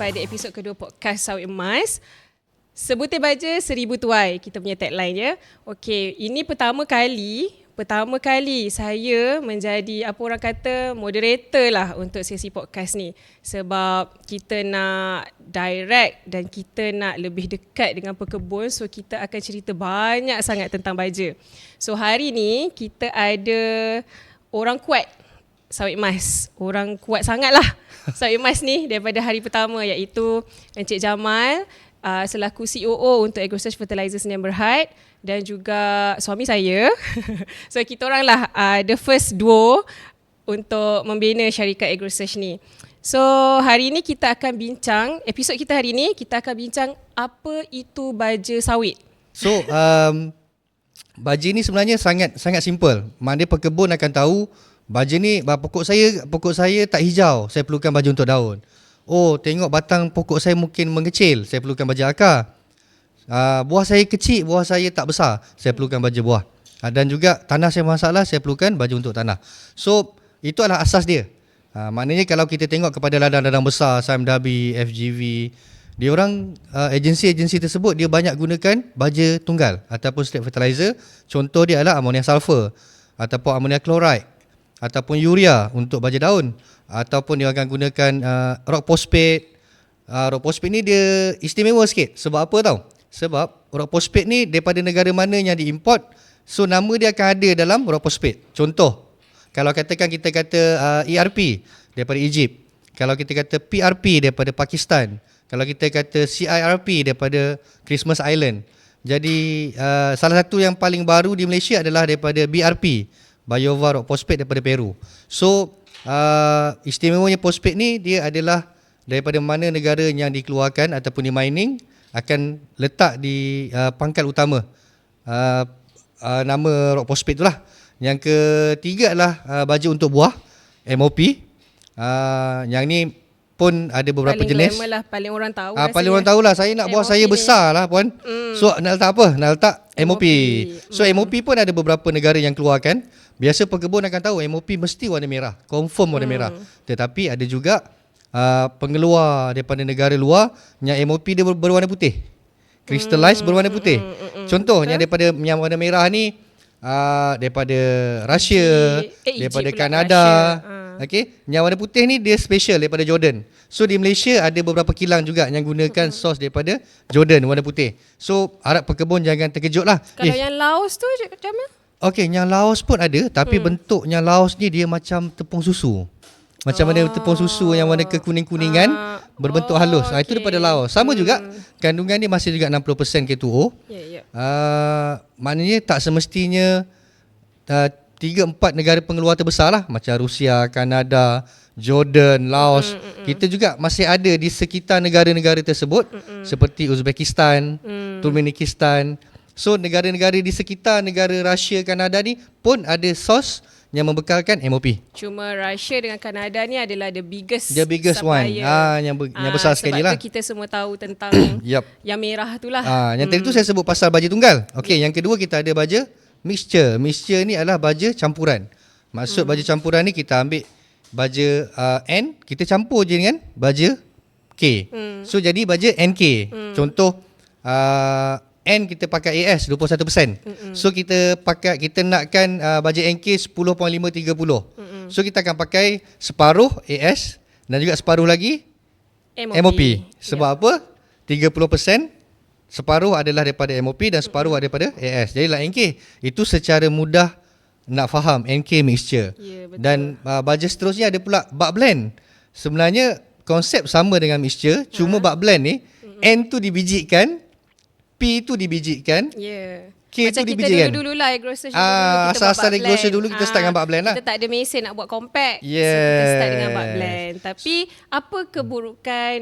kepada episod kedua podcast Sawit Emas. Sebutir baja seribu tuai kita punya tagline ya. Okey, ini pertama kali pertama kali saya menjadi apa orang kata moderator lah untuk sesi podcast ni sebab kita nak direct dan kita nak lebih dekat dengan pekebun so kita akan cerita banyak sangat tentang baja. So hari ni kita ada orang kuat sawit emas. Orang kuat sangat lah sawit emas ni daripada hari pertama iaitu Encik Jamal uh, selaku COO untuk AgroSearch Fertilizer Sdn Berhad dan juga suami saya. so kita orang lah uh, the first duo untuk membina syarikat AgroSearch ni. So hari ini kita akan bincang, episod kita hari ini kita akan bincang apa itu baja sawit. So um, baja ni sebenarnya sangat sangat simple. Mana pekebun akan tahu baja ni pokok saya pokok saya tak hijau, saya perlukan baju untuk daun. Oh, tengok batang pokok saya mungkin mengecil, saya perlukan baja akar. Uh, buah saya kecil, buah saya tak besar, saya perlukan baja buah. Uh, dan juga tanah saya masalah, saya perlukan baju untuk tanah. So, itu adalah asas dia. Uh, maknanya kalau kita tengok kepada ladang-ladang besar, Sam Dhabi, FGV, dia orang uh, agensi-agensi tersebut dia banyak gunakan baja tunggal ataupun straight fertilizer. Contoh dia adalah amonia sulfur ataupun amonia chloride ataupun urea untuk baja daun ataupun dia akan gunakan uh, rock phosphate. Uh, rock phosphate ni dia istimewa sikit. Sebab apa tau? Sebab rock phosphate ni daripada negara mana yang diimport, so nama dia akan ada dalam rock phosphate. Contoh, kalau katakan kita kata uh, ERP daripada Egypt, kalau kita kata PRP daripada Pakistan, kalau kita kata CIRP daripada Christmas Island. Jadi uh, salah satu yang paling baru di Malaysia adalah daripada BRP, Biova Rock Phosphate daripada Peru. So uh, istimewanya phosphate ni dia adalah daripada mana negara yang dikeluarkan ataupun di mining akan letak di uh, pangkal utama uh, uh, nama rock phosphate itulah. Yang ketiga adalah uh, baju untuk buah MOP. Uh, yang ni pun ada beberapa paling jenis. Paling lah, paling orang tahu. Ah, paling orang tahulah saya nak buah MOP saya ni. besar lah puan. Mm. So nak letak apa? Nak letak MOP. MOP. So MOP pun ada beberapa negara yang keluarkan. Biasa pekebun akan tahu MOP mesti warna merah, confirm warna merah. Tetapi ada juga uh, pengeluar daripada negara luar yang MOP dia ber- berwarna putih. Crystallize berwarna putih. Contoh yang daripada yang warna merah ni uh, daripada Russia, Egypt. Eh, daripada Kanada. Russia. Ah. Okey, yang warna putih ni dia special daripada Jordan. So di Malaysia ada beberapa kilang juga yang gunakan sos daripada Jordan warna putih. So harap pekebun jangan terkejut lah. Kalau yang Laos tu macam mana? Okey, yang Laos pun ada tapi hmm. bentuknya Laos ni dia macam tepung susu. Macam mana tepung susu yang warna kekuning-kuningan Ah, berbentuk oh, halus. Ah itu okey. daripada Laos. Sama juga kandungan dia masih juga 60% K2O. Ya, ya. Uh, maknanya tak semestinya uh, tiga empat negara pengeluar terbesar lah macam Rusia, Kanada, Jordan, Laos. Mm, mm, mm. Kita juga masih ada di sekitar negara-negara tersebut mm, mm. seperti Uzbekistan, mm. Turkmenistan. So negara-negara di sekitar negara Rusia, Kanada ni pun ada sos yang membekalkan MOP. Cuma Russia dengan Kanada ni adalah the biggest The biggest one. supplier. Ah, yang ber- yang besar sekali lah. Sebab kita semua tahu tentang Yep. yang merah tu lah. Ah, yang tadi tu saya sebut pasal baja tunggal. Okey, yang kedua kita ada baja mixture. Mixture ni adalah baja campuran. Maksud baja campuran ni kita ambil baja uh, N, kita campur je dengan baja K. So jadi baja NK. Contoh uh, N kita pakai AS 21%. So kita pakai kita nakkan uh, baja NK 10.530. So kita akan pakai separuh AS dan juga separuh lagi MOP. MOP. Sebab apa? 30% separuh adalah daripada MOP dan separuh adalah daripada AS. Jadi lah NK. Itu secara mudah nak faham NK mixture. Ya, betul. Dan uh, baja seterusnya ada pula bak blend. Sebenarnya konsep sama dengan mixture, cuma Ha. bak blend ni N tu dibijikkan, P tu dibijikkan, Ya. K Macam tu kita dibiji kan? dulu-dulu lah agrosearch Ah, dulu kita buat asal-asal agrosearch blend. dulu kita start dengan bak blend lah. Kita tak ada mesin nak buat compact. So kita start dengan bak Yes. blend. Tapi apa keburukan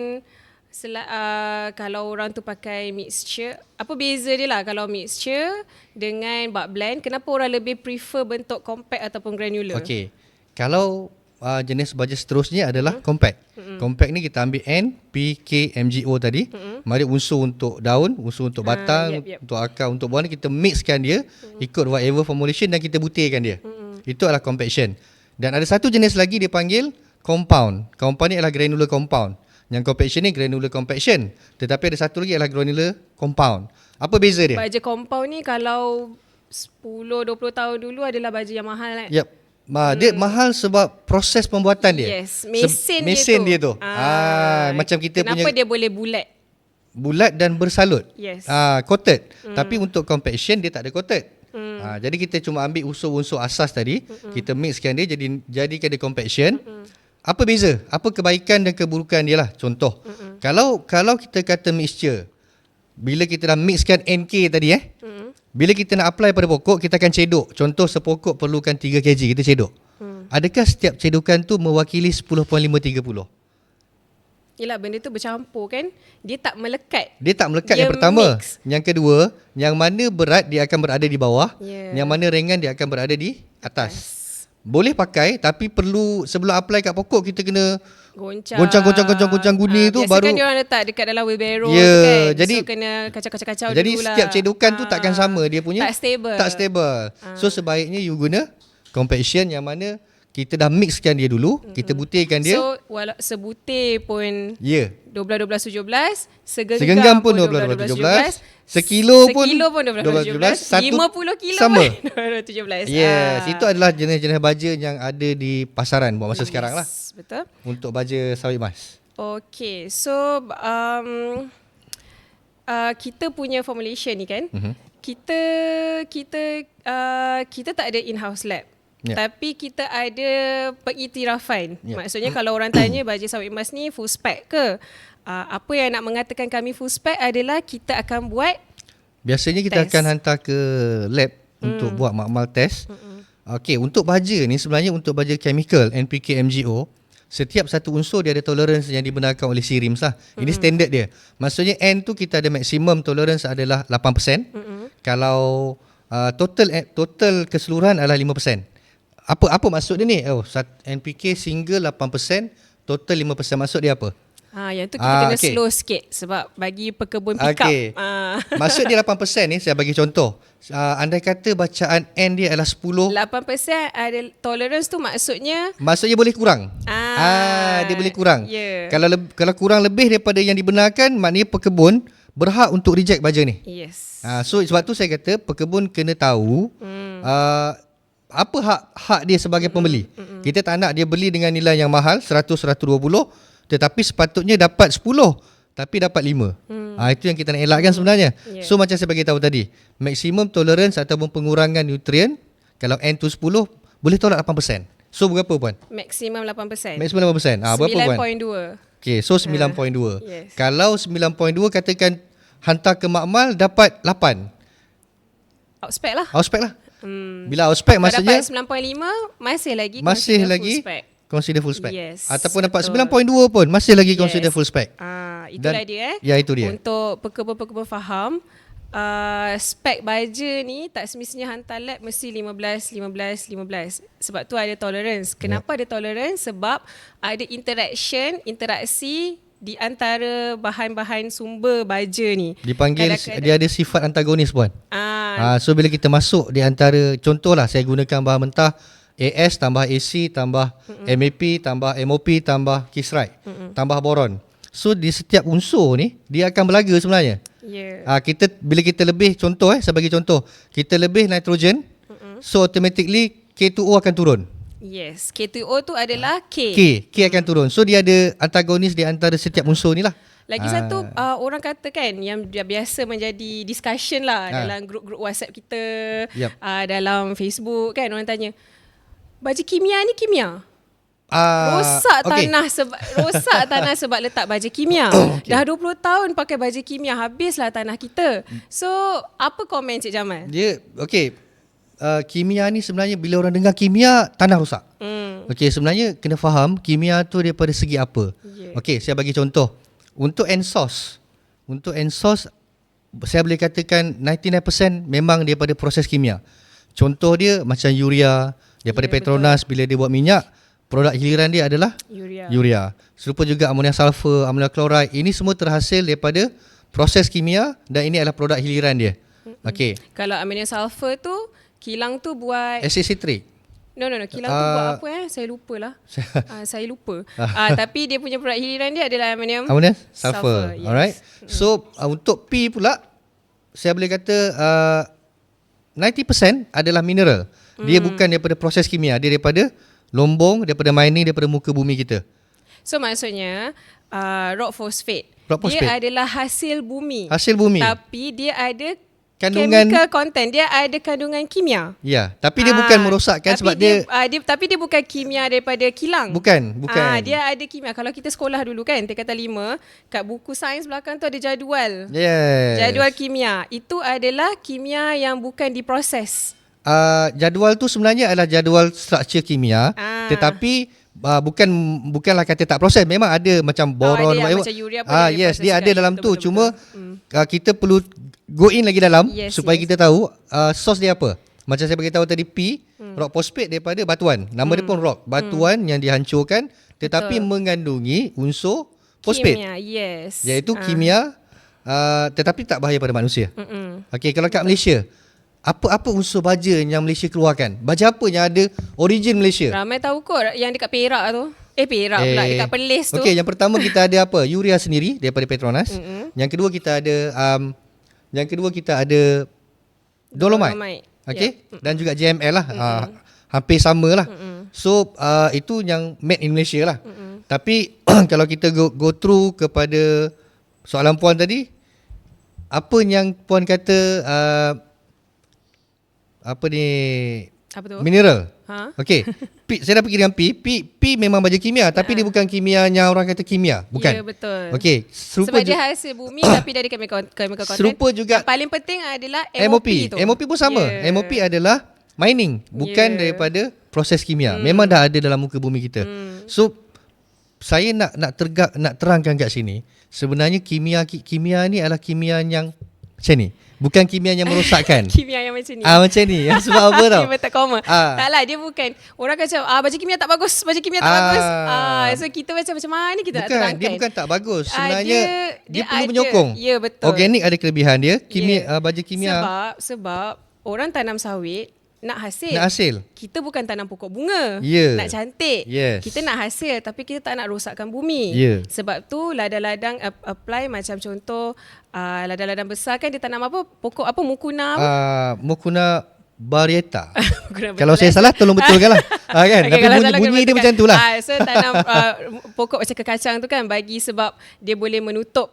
sel- uh, kalau orang tu pakai mixture? Apa beza dia lah kalau mixture dengan bak blend? Kenapa orang lebih prefer bentuk compact ataupun granular? Okey. Kalau uh, jenis baja seterusnya adalah Hmm. compact. Compact ni kita ambil N, P, K, MgO tadi. Mari unsur untuk daun, unsur untuk Ah, batang, yep, yep. untuk akar, untuk buah ni kita mixkan dia ikut whatever formulation dan kita butirkan dia. Itu adalah compaction. Dan ada satu jenis lagi dia panggil compound. Compound ni adalah granular compound. Yang compaction ni granular compaction. Tetapi ada satu lagi adalah granular compound. Apa beza dia? Baja compound ni kalau 10-20 tahun dulu adalah baja yang mahal kan? Yep. Ma, dia mahal sebab proses pembuatan dia. Yes, mesin, Se- mesin dia tu. Ah, Ah, macam kita kenapa punya dia boleh bulat? bulat dan bersalut. Yes. Ah, coated. Hmm. Tapi untuk compaction dia tak ada coated. Hmm. Ah, jadi kita cuma ambil unsur-unsur asas tadi, hmm. kita mixkan dia jadi jadikan dia compaction. Hmm. Apa beza? Apa kebaikan dan keburukan dia lah? Contoh. Hmm. Kalau kalau kita kata mixture bila kita dah mixkan NK tadi eh. Hmm. Bila kita nak apply pada pokok, kita akan cedok. Contoh sepokok perlukan 3 kg, kita cedok. Hmm. Adakah setiap cedokan tu mewakili 10.530? Yelah benda tu bercampur kan? Dia tak melekat. Dia tak melekat Dia yang pertama. mix. Yang kedua, yang mana berat dia akan berada di bawah, Yeah. yang mana ringan dia akan berada di atas. Boleh pakai tapi perlu sebelum apply kat pokok kita kena Goncang. Goncang, goncang, goncang, goncang guni tu biasa baru- kan dia orang letak dekat dalam wheelbarrow tu kan. jadi- so kena kacau-kacau jadi dulu lah. setiap cedokan tu Ah, takkan sama dia punya. Tak stable. Tak stable. So sebaiknya you guna compaction yang mana kita dah mixkan dia dulu, kita butirkan dia. So wala, sebutir pun ya. 12 12 17 segenggam, Segenggam pun 12 12 12 17 sekilo pun sekilo pun 12 12 17 satu 50 kilo sama. pun 12 17 Yes, Ah. itu adalah jenis-jenis baja yang ada di pasaran buat masa Yes, sekarang lah betul untuk baja sawit emas. Okay, so um, uh, kita punya formulation ni kan, Mhm. kita kita uh, kita tak ada in-house lab. Ya. Tapi kita ada pengiktirafan. Ya. Maksudnya kalau orang tanya baju sawit emas ni full spec ke? Uh, apa yang nak mengatakan kami full spec adalah kita akan buat Biasanya kita Test. akan hantar ke lab untuk buat makmal test. Okey, untuk baja ni sebenarnya untuk baja chemical NPK MgO Setiap satu unsur dia ada tolerance yang dibenarkan oleh SIRIMS lah. Ini standard dia. Maksudnya N tu kita ada maximum tolerance adalah 8%. Kalau uh, total eh, total keseluruhan adalah 5%. Apa apa maksud dia ni? Oh, NPK single 8%, total 5%. Maksud dia apa? Ha, yang tu kita Ah, kena okey. slow sikit sebab bagi pekebun pick up. Okey. Ah. Maksud dia 8% ni saya bagi contoh. Uh, andai kata bacaan N dia adalah 10, 8% ada tolerance tu maksudnya maksudnya boleh kurang. Ah, dia boleh kurang. ya. Kalau kalau kurang lebih daripada yang dibenarkan, maknanya pekebun berhak untuk reject baja ni. yes. Ah, so sebab tu saya kata pekebun kena tahu hmm. uh, apa hak hak dia sebagai pembeli. Hmm. Kita tak nak dia beli dengan nilai yang mahal 100 120 tetapi sepatutnya dapat 10 tapi dapat 5. Hmm. Ah itu yang kita nak elakkan sebenarnya. Yeah. So macam saya bagi tahu tadi, maksimum tolerance ataupun pengurangan nutrien kalau N tu 10 boleh tolak 8%. So berapa puan? Maksimum 8%. Maksimum 8%. Ah berapa puan? 9.2. Okey, so 9.2. yes. Kalau 9.2 katakan hantar ke makmal dapat 8. Outspec lah. Outspec lah. Hmm. Bila outspec Kalau maksudnya dapat 9.5 masih lagi masih lagi full spec. consider full spec. Yes, Ataupun dapat betul. 9.2 pun masih lagi Yes. consider full spec. Ah, itulah Dan- dia eh. Ya, itu dia. Untuk pekebun-pekebun faham, uh, spek baja ni tak semestinya hantar lab mesti 15 15 15. Sebab tu ada tolerance. Kenapa ada tolerance? Sebab ada interaction, interaksi di antara bahan-bahan sumber baja ni. Dipanggil Kadang-kadang- dia ada sifat antagonis puan. Ah, Ah so bila kita masuk di antara contohlah saya gunakan bahan mentah AS tambah AC tambah MAP tambah MOP tambah Kisrite tambah boron. So di setiap unsur ni dia akan berlaga sebenarnya. ya. Ah kita bila kita lebih contoh eh saya bagi contoh. Kita lebih nitrogen so automatically K2O akan turun. Yes, K2O tu adalah K. K K akan turun. So dia ada antagonis di antara setiap unsur ni lah. Lagi Ah. satu uh, orang kata kan yang biasa menjadi discussion lah Ah. dalam grup-grup WhatsApp kita, Yup. uh, dalam Facebook kan orang tanya baju kimia ni kimia. Ah, rosak okey. tanah sebab rosak tanah sebab letak baju kimia. Okay. Dah 20 tahun pakai baju kimia habislah tanah kita. So apa komen Cik Jamal? Dia okey. Uh, kimia ni sebenarnya bila orang dengar kimia tanah rosak. Hmm. Okey, sebenarnya kena faham kimia tu daripada segi apa. Ya. Okey, saya bagi contoh. Untuk NSOS, untuk NSOS saya boleh katakan 99% memang daripada proses kimia. Contoh dia macam urea daripada Ya, Petronas bila dia buat minyak, produk hiliran dia adalah Urea. urea. Serupa juga amonia sulfur, amonia chloride. Ini semua terhasil daripada proses kimia dan ini adalah produk hiliran dia. Okey. Kalau amonium sulfur tu kilang tu buat Acid citric. No, no, no. Kilau tu Ah. buat apa eh? Saya lupa lah. uh, saya lupa. uh, tapi dia punya produk hiliran dia adalah aluminium. Ammonium Sulfur, sulfur. yes. Alright. So uh, untuk P pula saya boleh kata uh, 90% adalah mineral. Dia Hmm. bukan daripada proses kimia, dia daripada lombong, daripada mining, daripada muka bumi kita. So maksudnya uh, rock phosphate. Rock phosphate. Dia adalah hasil bumi. Hasil bumi. Tapi dia ada Kandungan- chemical content. Dia ada kandungan kimia. Ya, tapi dia Ah, bukan merosakkan tapi sebab dia, ah, dia tapi dia bukan kimia daripada kilang. bukan, bukan. Ah, dia ada kimia. Kalau kita sekolah dulu kan, tingkatan lima, kat buku sains belakang tu ada jadual. Yes. Jadual kimia. Itu adalah kimia yang bukan diproses. uh, jadual tu sebenarnya adalah jadual struktur kimia Ah. tetapi uh, bukan bukanlah kata tak proses memang ada macam boron ada yang whatever. macam urea pun ah dia yes dia ada dalam betul, tu betul, cuma betul. Hmm. uh, kita perlu go in lagi dalam Yes, supaya yes. kita tahu uh, source dia apa macam saya beritahu tadi P Hmm. rock phosphate daripada batuan nama dia pun rock batuan yang dihancurkan tetapi Betul. mengandungi unsur phosphate Kimia, yes. iaitu Ah. kimia uh, tetapi tak bahaya pada manusia Mm-mm. Okey, kalau kat Malaysia, apa-apa unsur baja yang Malaysia keluarkan? Baja apa yang ada origin Malaysia? Ramai tahu kot yang dekat Perak tu. Eh Perak pula dekat Perlis tu. Okey, yang pertama kita ada apa? Urea sendiri daripada Petronas. Mm-mm. Yang kedua kita ada um, yang kedua kita ada dolomite. Dolomite. Okey, dan juga JML lah. Uh, hampir sama lah. So, uh, itu yang made in Malaysia lah. Tapi kalau kita go, go through kepada soalan puan tadi, apa yang puan kata uh, apa ni Apa tu? mineral? Ha? Okey. P, saya dah pergi dengan P. P, P memang baja kimia tapi dia bukan kimia yang orang kata kimia. Bukan. Ya, betul. Okey. Serupa Sebab dia ju- hasil bumi tapi dari chemical, chemical content. Serupa juga- Yang paling penting adalah MOP. MOP, tu. MOP pun sama. Ya. MOP adalah mining, bukan Ya. daripada proses kimia. Memang dah ada dalam muka bumi kita. Hmm. So saya nak nak tergak nak terangkan kat sini, sebenarnya kimia ki- kimia ni adalah kimia yang macam ni. Bukan kimia yang merosakkan. Kimia yang macam ni. ah macam ni. Yang sebab apa tau? Dia letak koma. Ah. Tak lah, dia bukan. Orang kata, ah, baju kimia tak bagus. Baju kimia tak Ah. bagus. Ah, so kita macam macam mana kita nak Bukan, terangkan. dia bukan tak bagus. Ah, Sebenarnya dia- dia, dia perlu ada. menyokong. Ya, betul. Organik ada kelebihan dia. Kimia uh, baja kimia Sebab, sebab orang tanam sawit nak hasil. nak hasil. Kita bukan tanam pokok bunga. Ya. Nak cantik. Yes. Kita nak hasil tapi kita tak nak rosakkan bumi. Ya. Sebab tu ladang-ladang ap- apply macam contoh uh, ladang-ladang besar kan dia tanam apa? Pokok apa? Mukuna apa? Uh, Mukuna Barieta. Kalau saya salah tolong betulkan lah. Ah, kan? Okay, Tapi bunyi, bunyi dia macam tu lah. Ah, so tanam uh, pokok macam kekacang tu kan bagi sebab dia boleh menutup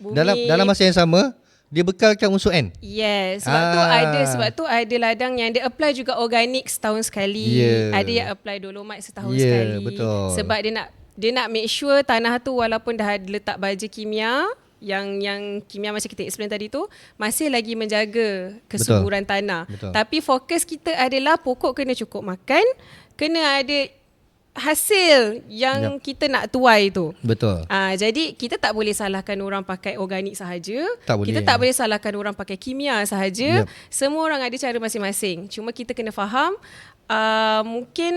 bumi. Dalam dalam masa yang sama, dia bekalkan unsur N. Yes, sebab tu Ah. ada sebab tu ada ladang yang dia apply juga organik setahun sekali. Ya. Ada yang apply dolomite setahun Ya, sekali. betul. Sebab dia nak dia nak make sure tanah tu walaupun dah letak baja kimia yang yang kimia macam kita explain tadi tu masih lagi menjaga kesuburan tanah. Betul. Tapi fokus kita adalah pokok kena cukup makan, kena ada hasil yang Yap. kita nak tuai tu. Betul. Ah, jadi kita tak boleh salahkan orang pakai organik sahaja. Tak boleh. Kita tak boleh salahkan orang pakai kimia sahaja. Yep. Semua orang ada cara masing-masing. Cuma kita kena faham uh, mungkin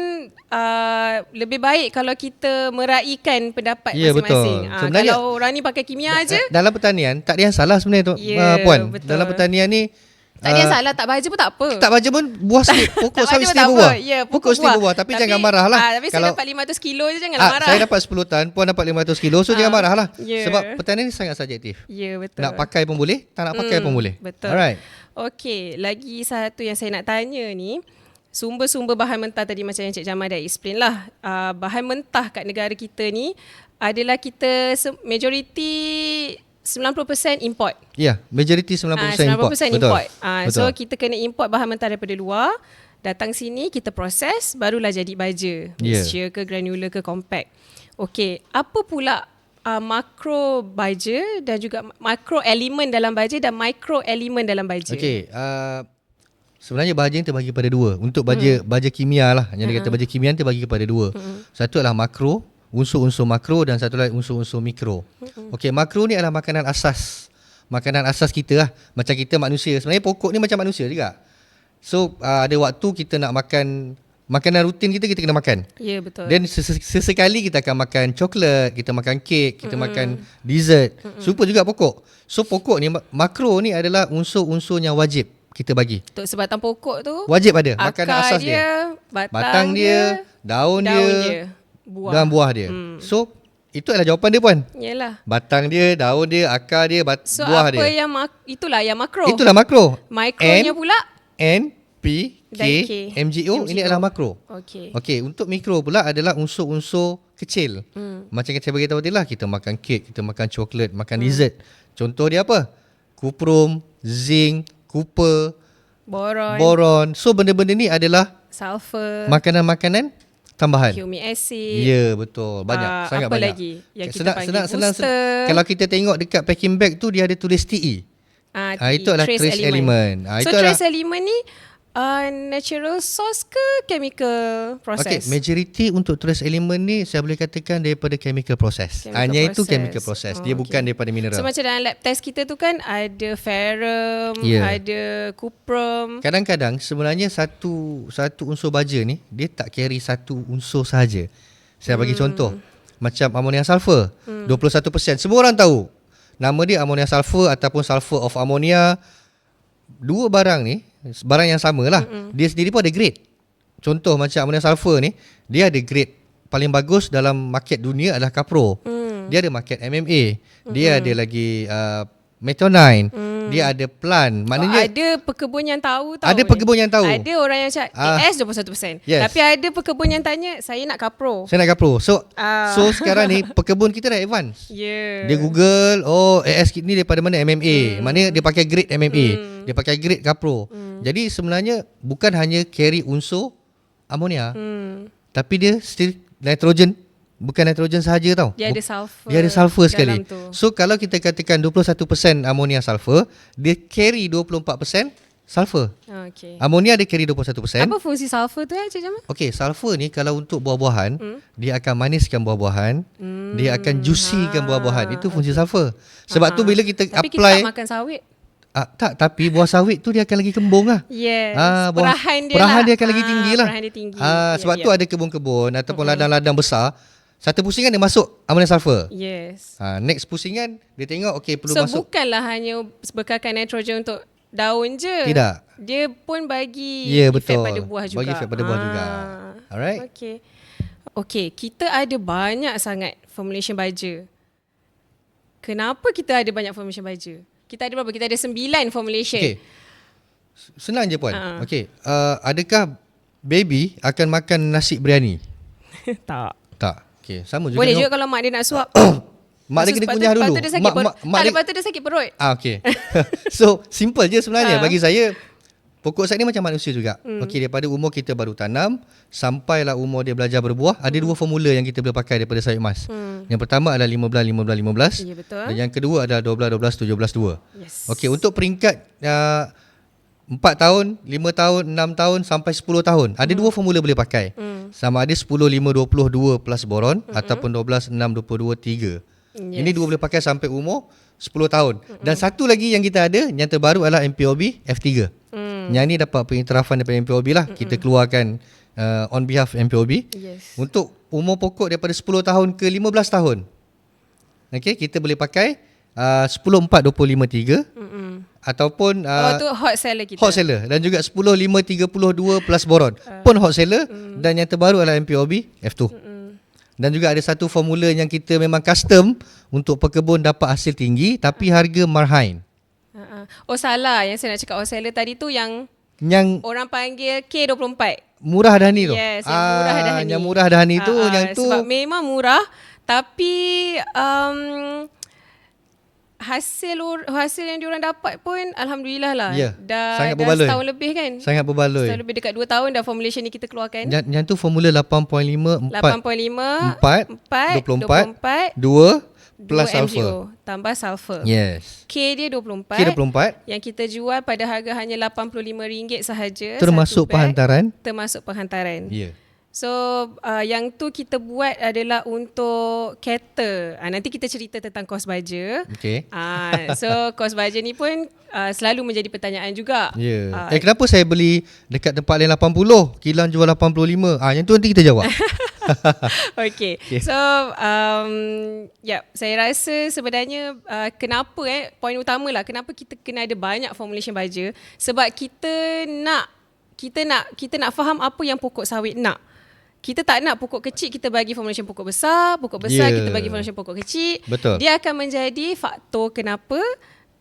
uh, lebih baik kalau kita meraihkan pendapat Ya, masing-masing. betul. Sebenarnya- kalau orang ni pakai kimia aja, Da- Dalam pertanian tak ada yang salah sebenarnya tu Ya, uh, puan. betul. Dalam pertanian ni tak ada ah, salah, tak baja pun tak apa. Tak baca pun buah sikit. Pokok baja tak berbuah. apa. Ya, pokok sendiri berbuah tapi, jangan marah lah. Ah, tapi saya dapat 500 kilo je janganlah ah, marah. saya dapat 10 tan, puan dapat 500 kilo so jangan Ah, marah lah. ya. Sebab pertanian ni sangat subjektif. Ya, betul. Nak pakai pun boleh, tak nak pakai Hmm, pun boleh. Betul. Alright. Okey, lagi satu yang saya nak tanya ni, sumber-sumber bahan mentah tadi macam yang Cik Jamal dah explain lah. Uh, bahan mentah kat negara kita ni adalah kita majority 90% import. Ya, majority 90% Ah, import. 90% Betul. import. Ah, so Betul. kita kena import bahan mentah daripada luar, datang sini kita proses barulah jadi baja. Ya. Mixture ke granular ke compact. Okey, apa pula uh, makro baja dan juga makro elemen dalam baja dan micro elemen dalam baja? Okey, uh, sebenarnya baja ni terbagi pada dua. Untuk baja hmm. baja kimia lah. Yang dia kata baja kimia ni terbagi kepada dua. Hmm. Satu adalah makro, unsur-unsur makro dan satu lagi unsur-unsur mikro. Okey, makro ni adalah makanan asas. Makanan asas kita lah. Macam kita manusia. Sebenarnya pokok ni macam manusia juga. So, uh, ada waktu kita nak makan makanan rutin kita kita kena makan. Ya, betul. Dan ses- sesekali kita akan makan coklat, kita makan kek, kita mm. makan dessert. Super juga pokok. So pokok ni mak- makro ni adalah unsur-unsur yang wajib kita bagi. Untuk sebatang pokok tu Wajib ada makanan asas dia. dia, batang, Batang dia, daun, daun dia, dia, buah. dan buah dia. Hmm. So itu adalah jawapan dia puan. Yalah. Batang dia, daun dia, akar dia, bat- So buah apa dia. yang mak- itulah yang makro. Itulah makro. Mikronya N- pula N, P, K, K. MGO, ini MGO. adalah makro. okey. Okey, untuk mikro pula adalah unsur-unsur kecil. Hmm. Macam yang saya bagi tahu tadi lah, kita makan kek, kita makan coklat, makan hmm. dessert. Contoh dia apa? Kuprum, zinc, copper, Boron, boron. So benda-benda ni adalah sulfur, makanan-makanan tambahan. humic acid. Ya, betul. Banyak, Ah, sangat apa banyak. lagi yang kita senang, panggil senang, booster? senang. Kalau kita tengok dekat packing bag tu dia ada tulis TE. Ah, Ah, itu adalah trace element. Ah, so itu adalah- trace element ni uh, natural source ke chemical process? Okay, majority untuk trace element ni saya boleh katakan daripada chemical process. Chemical Hanya itu chemical process. Dia Oh, bukan okay. daripada mineral. So macam dalam lab test kita tu kan ada ferrum, Ya. ada cuprum. Kadang-kadang sebenarnya satu satu unsur baja ni dia tak carry satu unsur sahaja. Saya bagi hmm. contoh. Macam ammonia sulfur, hmm. 21%. Semua orang tahu. Nama dia ammonia sulfur ataupun sulfur of ammonia. Dua barang ni, barang yang sama lah. Hmm. Dia sendiri pun ada grade. Contoh macam ammonia sulfur ni, dia ada grade paling bagus dalam market dunia adalah Capro. Hmm. Dia ada market MMA. Dia hmm. ada lagi uh, Metonine. Hmm. Dia ada plant. Maknanya oh, ada pekebun yang tahu tahu. Ada ni. pekebun yang tahu. Ada orang yang cakap Ah. AS 21%. Yes. Tapi ada pekebun yang tanya saya nak kapro. Saya nak Capro. So Ah. so sekarang ni pekebun kita dah advance. Yeah. Dia Google, oh AS ni daripada mana MMA. Hmm. Maknanya dia pakai grade MMA. Hmm. Dia pakai grade Capro. Hmm. Jadi sebenarnya bukan hanya carry unsur ammonia, Hmm. tapi dia still nitrogen. Bukan nitrogen sahaja tau. Dia ada sulfur. Dia ada sulfur sekali. Tu. So kalau kita katakan 21% ammonia sulfur, dia carry 24% sulfur. Okay. Ammonia dia carry 21%. Apa fungsi sulfur tu eh Cik Jamal? Okey, sulfur ni kalau untuk buah-buahan, hmm. dia akan maniskan buah-buahan, hmm. dia akan juicykan Ah, buah-buahan. Itu fungsi sulfur. Sebab tu bila kita Tapi apply kita tak makan sawit. ah, tak tapi buah sawit tu dia akan lagi kembung lah. Yes. Ah, buah- perahan dia perahan lah. dia akan lagi Ah, tinggi lah. Perahan dia tinggi. Ah, sebab Ya, tu ya. ada kebun-kebun ataupun ladang-ladang besar, satu pusingan dia masuk ammonia sulfur. Yes. Ah, next pusingan dia tengok okey perlu so masuk. bukanlah hanya bekalkan nitrogen untuk daun je. Tidak. Dia pun bagi Ya, efek betul. pada buah juga. Bagi efek pada buah juga. Alright. Okay. Okay, kita ada banyak sangat formulation baja. Kenapa kita ada banyak formulation baja? Kita ada berapa? Kita ada sembilan formulation. Okey. Senang je puan. Ah. Okey, uh, adakah baby akan makan nasi biryani? tak. Tak. Okey, sama juga. Boleh juga kalau mak dia nak suap. Mak dia kena kunyah lepas dulu. tu dia sakit Mak, perut. mak, mak tak, dia, lepas tu dia sakit perut. Ah okey. so simple je sebenarnya Ah. bagi saya. Pokok saya ni macam manusia juga. Hmm. Okey daripada umur kita baru tanam sampailah umur dia belajar berbuah, ada dua formula yang kita boleh pakai daripada sayur emas. Hmm. Yang pertama adalah 15 15 15. Ya, betul. Dan yang kedua adalah 12 12 17 2. Yes. Okey untuk peringkat uh, 4 tahun, 5 tahun, 6 tahun sampai 10 tahun. Ada dua formula boleh pakai. Hmm. Sama ada 10 5 22 plus boron ataupun 12 6 22 3. Yes. Ini dua boleh pakai sampai umur 10 tahun. Dan satu lagi yang kita ada yang terbaru adalah MPOB F3. Hmm. Yang ni dapat pengiktirafan daripada MPOB lah. Kita keluarkan uh, on behalf MPOB. Yes. Untuk umur pokok daripada 10 tahun ke 15 tahun. Okey, kita boleh pakai uh, 10 4 25 3 Mm-mm. ataupun oh, uh, tu hot seller kita. hot seller dan juga 10 5 32 plus boron. Pun hot seller dan yang terbaru adalah MPOB F2. Mm. Dan juga ada satu formula yang kita memang custom untuk pekebun dapat hasil tinggi tapi harga marhain. Uh-uh. Oh salah yang saya nak cakap hot seller tadi tu yang Yang orang panggil K24. murah dah ni tu. Yes, yang murah dah ni. Yang murah dah ni tu, Ah, ah, yang tu Sebab memang murah tapi um, hasil or- hasil yang diorang dapat pun alhamdulillah lah. Ya, dah sangat dah berbaloi. setahun lebih kan. sangat berbaloi. Setahun lebih dekat 2 tahun dah formulation ni kita keluarkan. Yang, yang tu formula 8.5 4 8.5 4 24 24 2 plus 2 sulfur. MGO tambah sulfur. Yes. K dia 24. K 24 Yang kita jual pada harga hanya RM85 sahaja. termasuk beg, penghantaran. Termasuk penghantaran. Ya. Yeah. So uh, yang tu kita buat adalah untuk cater. Uh, nanti kita cerita tentang kos baja. Okey. Uh, so kos baja ni pun uh, selalu menjadi pertanyaan juga. Ya. Yeah. Ah, eh kenapa saya beli dekat tempat lain 80, kilang jual 85? Ah yang tu nanti kita jawab. okay. okay. So, um, ya, yeah, saya rasa sebenarnya uh, kenapa eh, poin utama lah, kenapa kita kena ada banyak formulation baja. Sebab kita nak, kita nak, kita nak faham apa yang pokok sawit nak. Kita tak nak pokok kecil kita bagi formulation pokok besar, pokok besar yeah. kita bagi formulation pokok kecil. Betul. Dia akan menjadi faktor kenapa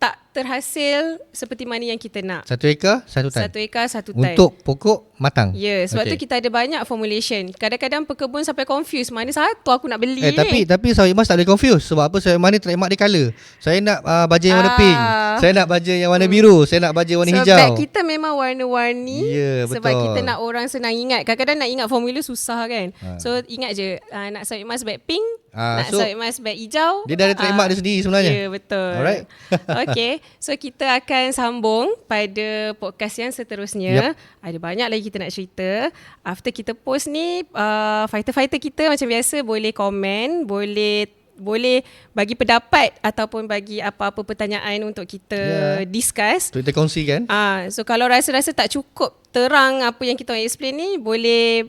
tak terhasil seperti mana yang kita nak. Satu ekar, satu tan. Satu ekar, satu tan. Untuk pokok matang. Ya, yeah, sebab okay. tu kita ada banyak formulation. Kadang-kadang pekebun sampai confuse mana satu aku nak beli eh, ni. Tapi tapi sawit emas tak boleh confuse. Sebab apa sawit emas ni trademark dia colour. Saya nak uh, baja yang warna ah. pink. Saya nak baja yang warna biru. Saya nak baja warna so, hijau. Sebab kita memang warna-warni. Ya, yeah, betul. Sebab kita nak orang senang ingat. Kadang-kadang nak ingat formula susah kan. Ha. So ingat je uh, nak sawit emas beg pink. Uh, nak so, sawit emas beg hijau. Dia dah ada trademark uh, dia sendiri sebenarnya. Ya, yeah, betul. Alright. okay. So kita akan sambung pada podcast yang seterusnya. Yep. Ada banyak lagi kita nak cerita. After kita post ni, uh, fighter-fighter kita macam biasa boleh komen, boleh boleh bagi pendapat ataupun bagi apa-apa pertanyaan untuk kita yeah. discuss. Untuk kita kongsikan. Ah, uh, so kalau rasa-rasa tak cukup terang apa yang kita explain ni, boleh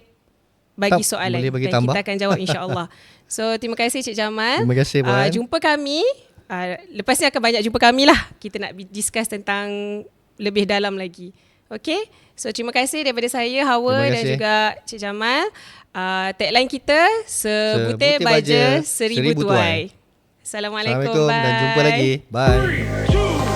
bagi soalan boleh bagi dan tambah. kita akan jawab insya-Allah. so terima kasih Cik Jamal. Terima kasih Puan. Uh, jumpa kami uh, lepas ni akan banyak jumpa kami lah. Kita nak discuss tentang lebih dalam lagi. Okay. So terima kasih daripada saya Hawa dan juga Cik Jamal. Uh, tagline kita sebutir baja seribu, seribu tuai. tuai. Assalamualaikum. Assalamualaikum bye. dan jumpa lagi. Bye.